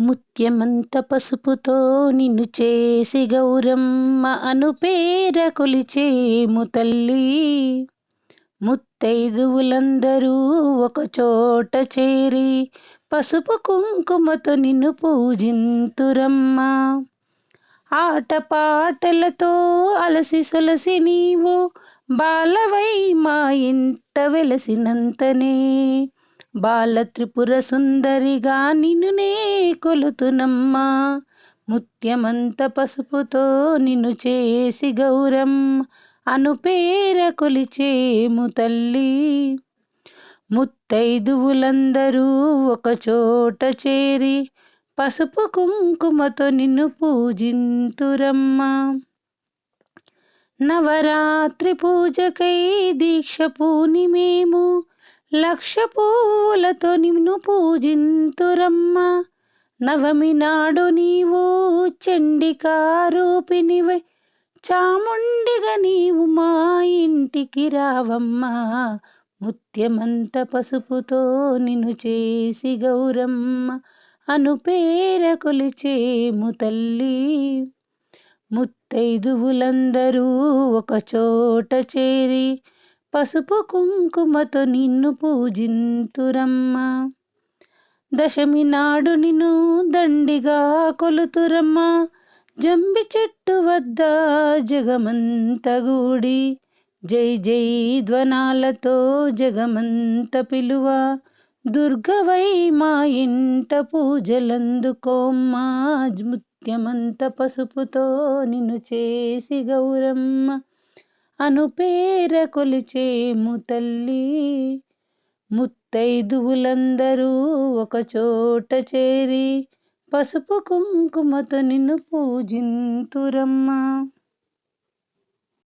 ముత్యమంత పసుపుతో నిన్ను చేసి గౌరమ్మ అను పేర కొలిచేము తల్లి. ముత్తైదువులందరూ ఒక చోట చేరి పసుపు కుంకుమతో నిన్ను పూజింతురమ్మ. ఆటపాటలతో అలసి సొలసి నీవు బాలవై మా ఇంట వెలసినంతనే. బాల త్రిపుర సుందరిగా నిన్నునే కొలుతునమ్మా. ముత్యమంత పసుపుతో నిన్ను చేసి గౌరం అనుపేర కొలిచేము తల్లి. ముత్తైదువులందరూ ఒకచోట చేరి పసుపు కుంకుమతో నిన్ను పూజింతురమ్మా. నవరాత్రి పూజకై దీక్ష పూనిమేము. లక్ష పువ్వులతో నిన్ను పూజింతురమ్మా. నవమి నాడు నీవు చండికారూపినివై చాముండిగా నీవు మా ఇంటికి రావమ్మా. ముత్యమంత పసుపుతో నిన్ను చేసి గౌరమ్మ. అనుపేర కొలిచేము తల్లి. ముత్తైదువులందరూ ఒక చోట చేరి పసుపు కుంకుమతో నిన్ను పూజింతురమ్మా. దశమి నాడు నిన్ను దండిగా కొలుతురమ్మా. జంబి చెట్టు వద్ద జగమంత గూడి. జై జై ధ్వనాలతో జగమంత పిలువ. దుర్గవై మా ఇంట పూజలందుకోమ్మా. ముత్యమంత పసుపుతో నిన్ను చేసి గౌరమ్మ. అనుపేర కొలిచేము తల్లి. ముత్తైదువులందరూ ఒకచోట చేరి పసుపు కుంకుమతో నిన్ను పూజింతురమ్మా.